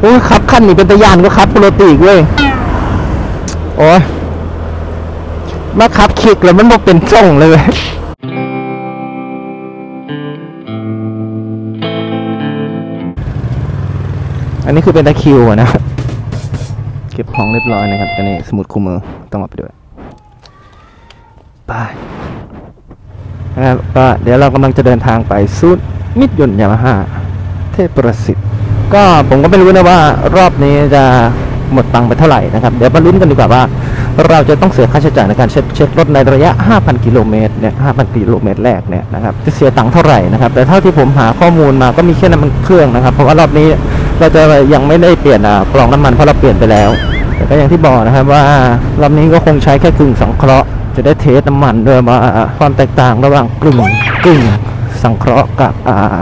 โอ้ขับขั้นนี่เป็นตะยานก็ขับโปรตีกเว้ยโอ้ยมาขับคิกแล้วมันบอกเป็นส่งเลยอันนี้คือเป็นตะคิวอะนะ เก็บของเรียบร้อยนะครับอันนี้สมุดคู่มือต้องเอาไปด้วยไปนะครับก็เดี๋ยวเรากำลังจะเดินทางไปซูดมิดยนยามาฮ่าเทพประสิทธิ์ ก็ผมก็ไม่รู้นะว่ารอบนี้จะหมดตังค์ไปเท่าไหร่นะครับ เดี๋ยวมาลุ้นกันดีกว่าว่า เราจะต้องเสียค่าใช้จ่ายในการเช็ดเช็ดรถในระยะ 5,000 กิโลเมตรเนี่ย 5,000 กิโลเมตรแรกเนี่ยนะครับ จะเสียตังค์เท่าไหร่นะครับ แต่เท่าที่ผมหาข้อมูลมาก็มีแค่น้ำมันเครื่องนะครับ เพราะว่ารอบนี้เราจะยังไม่ได้เปลี่ยนอ่ากล่องน้ำมันเพราะเราเปลี่ยนไปแล้ว แต่ก็อย่างที่บอกนะครับว่ารอบนี้ก็คงใช้แค่กึ่งสังเคราะห์ จะได้เทสน้ำมันด้วยว่าความแตกต่างระหว่างกึ่งกึ่งสังเคราะห์กับอ่า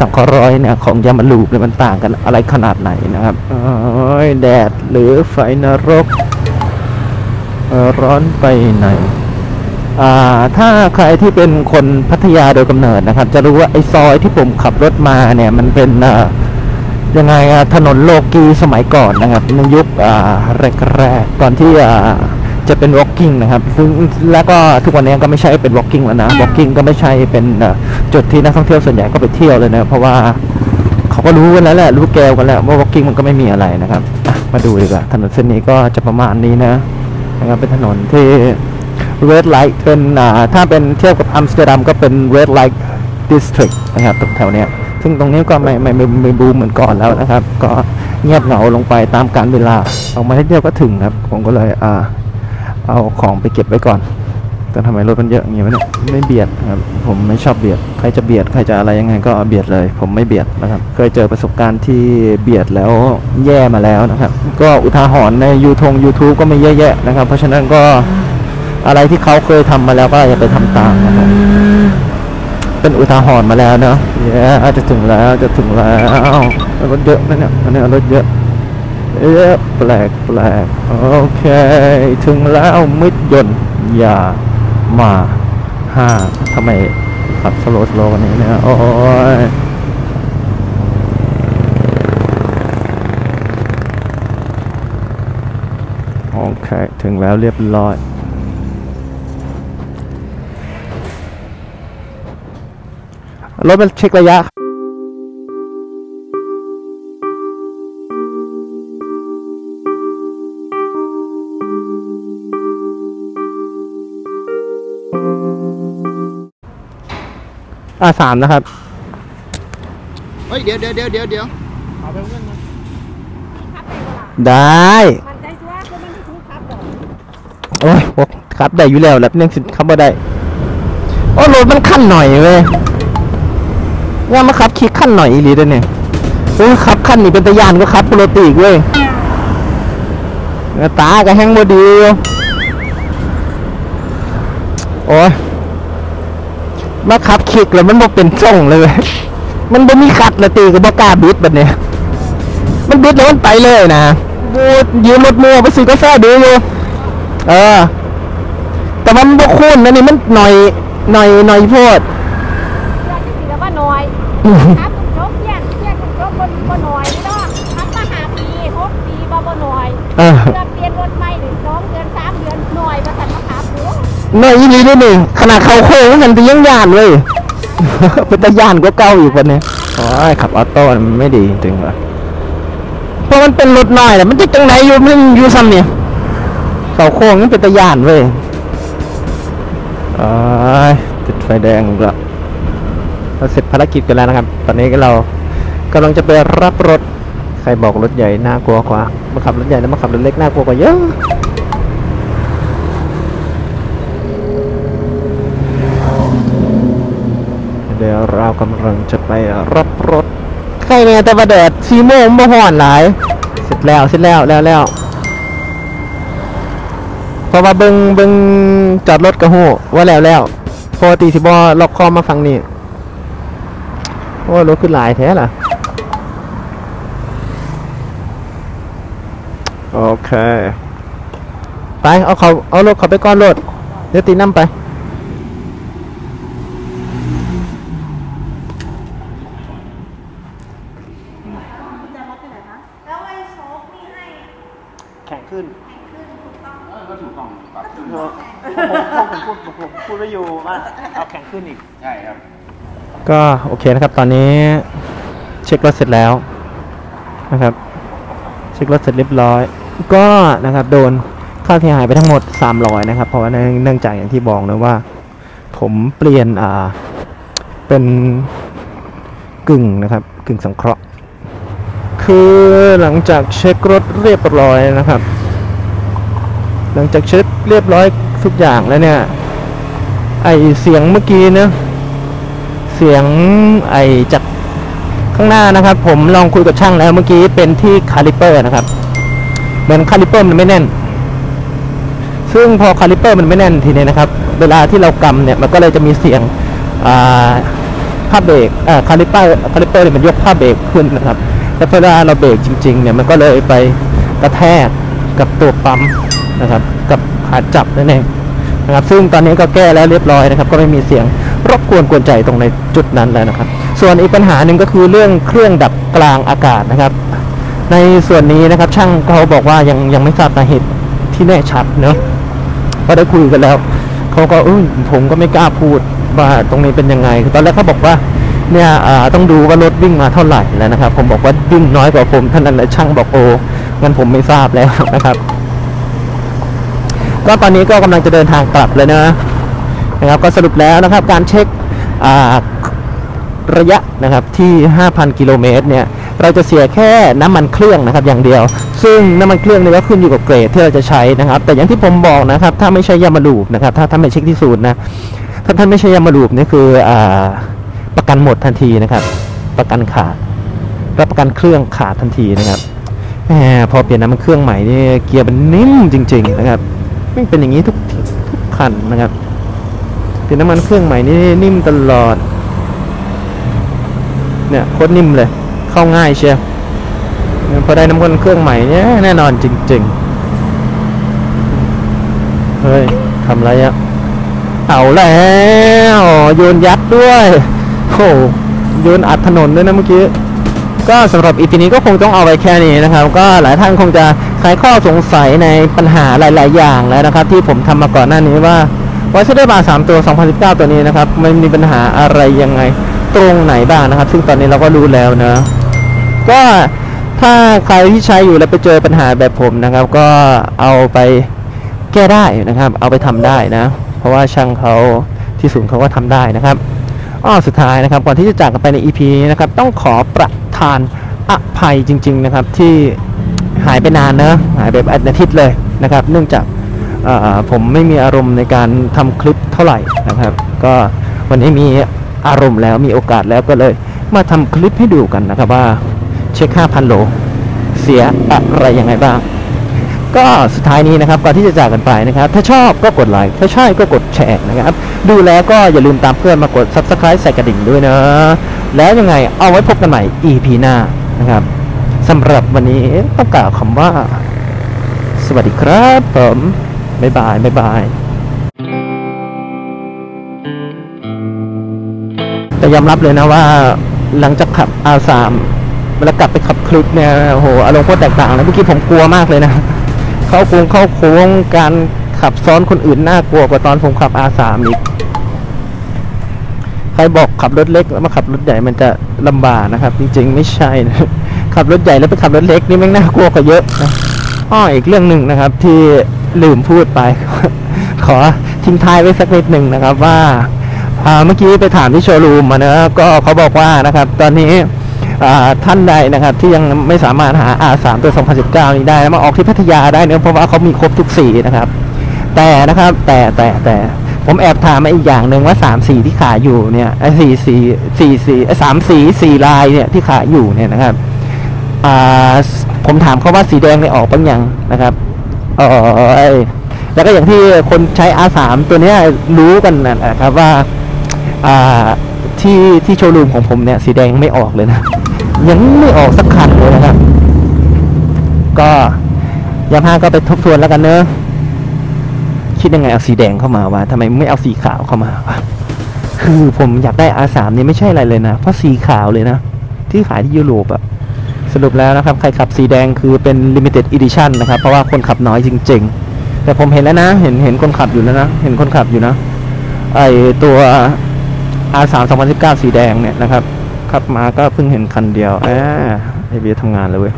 สังเคราะห์ร้อยเนี่ยของยามาลูปเนี่ยมันต่างกันอะไรขนาดไหนนะครับอ้ยแดดหรือไฟนรก ร้อนไปไหนอ่าถ้าใครที่เป็นคนพัทยาโดยกำเนิดนะครับ จะรู้ว่าไอ้ซอยที่ผมขับรถมาเนี่ยมันเป็นอ่ายังไงอะถนนโลกีสมัยก่อนนะครับในยุคอ่าแรกๆก่อนที่อ่า จะเป็น walking นะครับซึ่งแล้วก็ทุกวันนี้ก็ไม่ใช่เป็น walking แล้วนะ walking ก็ไม่ใช่เป็นจุดที่นักท่องเที่ยวส่วนใหญ่ก็ไปเที่ยวเลยนะ เพราะว่าเขาก็รู้กันแล้วแหละรู้แกวกันแล้วว่า walking มันก็ไม่มีอะไรนะครับมาดูดีกว่าถนนเส้นนี้ก็จะประมาณนี้นะนะครับเป็นถนนที่ red light เป็นถ้าเป็นเทียบกับอัมสเตอร์ดัมก็เป็น red light district นะครับตรงแถวเนี้ยซึ่งตรงนี้ก็ไม่ไม่ไม่ไม่บูมเหมือนก่อนแล้วนะครับ ก็เงียบเหงาลงไปตามกาลเวลาออกมาให้เที่ยวก็ถึงครับผมก็เลยอ่า เอาของไปเก็บไว้ก่อน แต่ทำไมรถมันเยอะอย่างงี้วะเนี่ยไม่เบียดครับผมไม่ชอบเบียด ใครจะเบียดใครจะอะไรยังไงก็เบียดเลย ผมไม่เบียดนะครับ เคยเจอประสบการณ์ที่เบียดแล้วแย่มาแล้วนะครับ ก็อุทาหรณ์ในยูทง YouTube ก็ไม่แย่ๆนะครับ เพราะฉะนั้นก็อะไรที่เขาเคยทำมาแล้วก็อย่าไปทำตามนะครับ เป็นอุทาหรณ์มาแล้วเนาะเย้จะถึงแล้วจะถึงแล้วรถเยอะนะเนี่ยอันนี้รถเยอะ เอ๊ะแปลกแปลกโอเค ถึงแล้วมิดยนต์อย่ามาห้าทำไมขับสโลสโลกันนี้เนี่ยโอ้ยโอเค ถึงแล้วเรียบร้อยรถมันเช็คระยะ อ่าสามนะครับ เฮ้ยเดี๋ยวเดี๋ยวเดี๋ยวเดี๋ยวเดี๋ยวได้ มันใจตัวคือมันคือครับดอกโอ้ยบอกครับได้อยู่แล้วแหล้วยังสิขับมาได้ โอ้รถมันขั้นหน่อยเว้ยว่ามาขับคิกขั้นหน่อยอีหลีเด้อเนี่ยโอ้ยขับขั้นนี่เป็นตะยานก็ขับโปรตีกเว้ยหน้าตาก็แห้งบ่ดีอยู่โอ้ย มาขับคิกแล้วมันบ่เป็นส่งเลยเว้ยมันบ่มีขัดละตีก็บ่กล้าบิดแบบเนี้ยมันบิดแล้วมันไปเลยนะบูดยืมรถมัวไปซื้อกาแฟดูอยู่เออ แต่มันบกคุ้นนะนี่มันหน่อยหน่อยหน่อยโพดเพื่อนที่สีแล้วว่าน้อยครับจบเพี้ยนเพี้ยนจบบนบนน้อยนี่เนาะครับมาหาปีหกปีบ่บ่น้อยเออเพื่อเป ดูหน่อยยี่นี้ด้วยนี่ขนาดเขาโค้งมันจะยังยานเลย เป็นตะยานก็เก่าอีกวันนี้โอ้ยขับออโต้มันไม่ดีจริงวะเพราะมันเป็นรถน้อยแต่มันจะจังไหนอยู่มันอยู่ซ้ำเนี่ยเขาโค้งมันเป็นตะยานเว้ยโอ้ยติดไฟแดงอีกแล้วเราเสร็จภารกิจกันแล้วนะครับ ตอนนี้ก็เรากำลังจะไปรับรถ ใครบอกรถใหญ่น่ากลัวกว่ามาขับรถใหญ่แล้วมาขับรถเล็กน่ากลัวกว่าเยอะ เดี๋ยวเรากำลังจะไปรับรถใครเนี่ยแต่ประเดิดซีโมงบ่ห่อนหลาย เสร็จแล้วเสร็จแล้วแล้วแล้วเพราะว่าเบิงเบิงจอดรถกระหูว่าแล้วแล้วปกติสิบอล็อกคอมาฟังนี่โอ้รถขึ้นหลายแท้ล่ะโอเค ไป เอาเขาเอารถเขาไปก้อนรถเดี๋ยวตีน้ำไป แล้วไง แข็งขึ้น ก็ถูกต้องปรับขึ้น เออผมผม พูดผมผมพูดไม่อยู่ว่าเอาแข็งขึ้นอีก ใช่ครับ ก็โอเคนะครับ ตอนนี้เช็ครถเสร็จแล้วนะครับ เช็ครถเสร็จเรียบร้อย ก็นะครับโดนค่าเสียหายไปทั้งหมด 300 นะครับ เพราะว่าเนื่องเนื่องจากอย่างที่บอกนะว่า ผมเปลี่ยนอ่าเป็นกึ่งนะครับ กึ่งสังเคราะห์ คือหลังจากเช็ครถเรียบร้อยนะครับ หลังจากเช็คเรียบร้อยทุกอย่างแล้วเนี่ย ไอเสียงเมื่อกี้เนะเสียงไอจากข้างหน้านะครับ ผมลองคุยกับช่างแล้วเมื่อกี้เป็นที่คาลิเปอร์นะครับ เหมือนคาลิเปอร์มันไม่แน่น ซึ่งพอคาลิเปอร์มันไม่แน่นทีนี้นะครับ เวลาที่เรากำเนี่ยมันก็เลยจะมีเสียงอ่าผ้าเบรกคาลิเปอร์คาลิเปอร์เนี่ยมันยกผ้าเบรกขึ้นนะครับแล้วเวลาเราเบรกจริงๆเนี่ยมันก็เลยไปกระแทกกับตัวปั๊มนะครับ กับขาจับนั่นเอง นะครับ ซึ่งตอนนี้ก็แก้แล้วเรียบร้อยนะครับ ก็ไม่มีเสียงรบกวนกวนใจตรงในจุดนั้นแล้วนะครับ ส่วนอีกปัญหาหนึ่งก็คือเรื่องเครื่องดับกลางอากาศนะครับ ในส่วนนี้นะครับช่างเขาบอกว่ายังยังไม่ทราบสาเหตุที่แน่ชัดเนอะก็ได้คุยกันแล้วเขาก็อุ้ยผมก็ไม่กล้าพูดว่าตรงนี้เป็นยังไงตอนแรกเขาบอกว่าเนี่ยอ่าต้องดูว่ารถวิ่งมาเท่าไหร่แล้วนะครับ ผมบอกว่าวิ่งน้อยกว่าผมเท่านั้นแหละช่างบอกโอ้งั้นผมไม่ทราบแล้วนะครับ ก็ตอนนี้ก็กำลังจะเดินทางกลับเลยนะนะครับก็สรุปแล้วนะครับการเช็คระยะนะครับที่ 5,000 กิโลเมตรเนี่ยเราจะเสียแค่น้ำมันเครื่องนะครับอย่างเดียว ซึ่งน้ำมันเครื่องเนี่ยก็ขึ้นอยู่กับเกรดที่เราจะใช้นะครับ แต่อย่างที่ผมบอกนะครับ ถ้าไม่ใช่ยามาลูบนะครับ ถ้าถ้านไม่เช็คที่ศูนย์นะถ้าท่านไม่ใช่ยามาลูบนี่คืออประกันหมดทันทีนะครับ ประกันขาดและประกันเครื่องขาดทันทีนะครับแหมพอเปลี่ยนน้ำมันเครื่องใหม่นี่เกียร์มันนิ่มจริง ๆ นะครับ ไม่เป็นอย่างนี้ทุกทุกคันนะครับเปลี่ยนน้ำมันเครื่องใหม่นี่นิ่มตลอด เนี่ยโคตรนิ่มเลย เข้าง่ายเชียวพอได้น้ำมันเครื่องใหม่เนี่ยแน่นอนจริงๆ เฮ้ยทำไรอะเอาแล้วโยนยัดด้วยโอ้โยนอัดถนนด้วยนะเมื่อกี้ ก็สำหรับอีพีนี้ก็คงต้องเอาไว้แค่นี้นะครับ ก็หลายท่านคงจะคลายข้อสงสัยในปัญหาหลาย ๆ อย่างแล้วนะครับ ที่ผมทำมาก่อนหน้านี้ว่าวัชเดอร์บา3ตัว 2019 ตัวนี้นะครับมันมีปัญหาอะไรยังไงตรงไหนบ้างนะครับ ซึ่งตอนนี้เราก็รู้แล้วนะ ก็ถ้าใครที่ใช้อยู่แล้วไปเจอปัญหาแบบผมนะครับ ก็เอาไปแก้ได้นะครับ เอาไปทำได้นะ เพราะว่าช่างเขาที่ศูนย์เขาก็ทำได้นะครับอ้อสุดท้ายนะครับก่อนที่จะจากกันไปใน EP นี้นะครับ ต้องขอประ ทานอภัยจริง ๆนะครับ ที่หายไปนานนะหายไปเป็นอาทิตย์เลยนะครับ เนื่องจากผมไม่มีอารมณ์ในการทำคลิปเท่าไหร่นะครับ ก็วันนี้มีอารมณ์แล้วมีโอกาสแล้วก็เลย มาทำคลิปให้ดูกันนะครับว่าเช็ค 5,000 โล เสียอะไรยังไงบ้าง ก็สุดท้ายนี้นะครับก่อนที่จะจากกันไปนะครับ ถ้าชอบก็กดไลค์ถ้าใช่ก็กดแชร์นะครับ ดูแล้วก็อย่าลืมตามเพื่อนมากด subscribe ใส่กระดิ่งด้วยนะ แล้วยังไงเอาไว้พบกันใหม่ EP หน้านะครับสำหรับวันนี้ต้องกล่าวคำว่า สวัสดีครับผมบ๊ายบายบ๊ายบายแต่ยอมรับเลยนะว่าหลังจากขับ R3 เวลากลับไปขับคลิปเนี่ยโอ้โหอารมณ์โคตรแตกต่างเลยเมื่อกี้ผมกลัวมากเลยนะเข้าโค้งเข้าโค้งการขับซ้อนคนอื่นน่ากลัวกว่าตอนผมขับ R3 อีก ใครบอกขับรถเล็กแล้วมาขับรถใหญ่มันจะลำบากนะครับ จริงๆไม่ใช่นะขับรถใหญ่แล้วไปขับรถเล็กนี่แม่งน่ากลัวกว่าเยอะนะอ้ออีกเรื่องหนึ่งนะครับ ที่ลืมพูดไป ขอทิ้งท้ายไว้สักนิดหนึ่งนะครับว่าเมื่อกี้ไปถามที่โชว์รูมมานะก็เขาบอกว่านะครับ ตอนนี้ท่านใดนะครับที่ยังไม่สามารถหา R3 ตัว 2019 นี้ได้แล้มาออกที่พัทยาได้เนะเพราะว่าเขามีครบทุกสีนะครับ แต่นะครับแต่แต่แต่ ผมแอบถามมาอีกอย่างหนึ่งว่าสามสีที่ขายอยู่เนี่ยไอ้สี่สีสี่สีสามสีสี่ลายเนี่ยที่ขายอยู่เนี่ยนะครับอ่าผมถามเขาว่าสีแดงเนี่ยออกบ้างยังนะครับออแล้วก็อย่างที่คนใช้ R3 ตัวนี้รู้กันนะครับว่าอ่าที่ที่โชว์รูมของผมเนี่ยสีแดงไม่ออกเลยนะ ยังไม่ออกสักคันเลยนะครับ ก็ยามาก็ไปทบทวนแล้วกันเนอะ คิดยังไงเอาสีแดงเข้ามาวะทำไมไม่เอาสีขาวเข้ามาวะคือผมอยากได้ R3 นี่ยไม่ใช่อะไรเลยนะ เพราะสีขาวเลยนะ ที่ขายที่ยุโรปอะสรุปแล้วนะครับ ใครขับสีแดงคือเป็น limited edition นะครับ เพราะว่าคนขับน้อยจริง ๆ แต่ผมเห็นแล้วนะ เห็นเห็นคนขับอยู่แล้วนะ เห็นคนขับอยู่นะ ไอตัว R3 2019 สีแดงเนี่ยนะครับ ขับมาก็เพิ่งเห็นคันเดียวอ่าไอเบียทำงานเลยเว้ย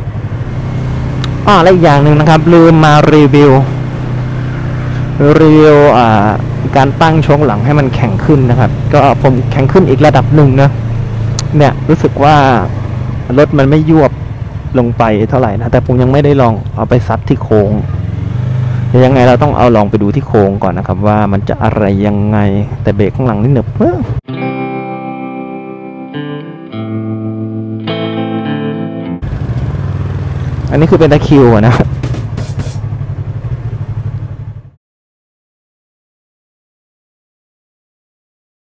อ๋อและอีกอย่างหนึ่งนะครับ ลืมมารีวิว เรีวิวอ่าการตั้งช่วงหลังให้มันแข็งขึ้นนะครับ ก็ผมแข็งขึ้นอีกระดับหนึ่งนะเนี่ยรู้สึกว่ารถมันไม่ยวบลงไปเท่าไหร่นะแต่ผมยังไม่ได้ลองเอาไปซัดที่โค้งยังไงเราต้องเอาลองไปดูที่โค้งก่อนนะครับ ว่ามันจะอะไรยังไงแต่เบรกข้างหลังนี่เหนึบเอ้ออันนี้คือเป็นตะคิวนะ